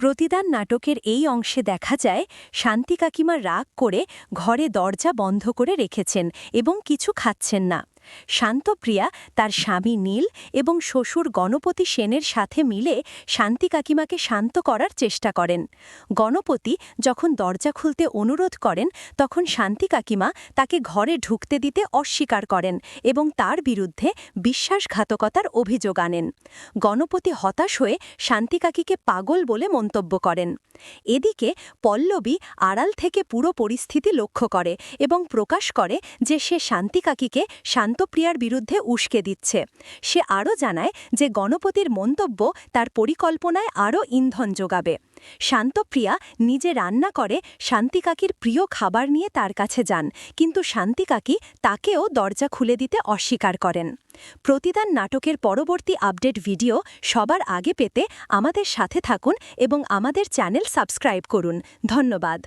প্রতিদান নাটকের এই অংশে দেখা যায়, শান্তি কাকিমা রাগ করে ঘরে দরজা বন্ধ করে রেখেছেন এবং কিছু খাচ্ছেন না। শান্তপ্রিয়া তার স্বামী নীল এবং শ্বশুর গণপতি সেনের সাথে মিলে শান্তি কাকিমাকে শান্ত করার চেষ্টা করেন। গণপতি যখন দরজা খুলতে অনুরোধ করেন, তখন শান্তি কাকিমা তাকে ঘরে ঢুকতে দিতে অস্বীকার করেন এবং তার বিরুদ্ধে বিশ্বাসঘাতকতার অভিযোগ আনেন। গণপতি হতাশ হয়ে শান্তি কাকিকে পাগল বলে মন্তব্য করেন। এদিকে পল্লবী আড়াল থেকে পুরো পরিস্থিতি লক্ষ্য করে এবং প্রকাশ করে যে সে শান্তি কাকিকে শান্তপ্রিয়ার বিরুদ্ধে উস্কে দিচ্ছে। সে আরও জানায় যে গণপতির মন্তব্য তার পরিকল্পনায় আরও ইন্ধন যোগাবে। শান্তপ্রিয়া নিজে রান্না করে শান্তিকাকির প্রিয় খাবার নিয়ে তার কাছে যান, কিন্তু শান্তিকাকি তাকেও দরজা খুলে দিতে অস্বীকার করেন। প্রতিদান নাটকের পরবর্তী আপডেট ভিডিও সবার আগে পেতে আমাদের সাথে থাকুন এবং আমাদের চ্যানেল সাবস্ক্রাইব করুন। ধন্যবাদ।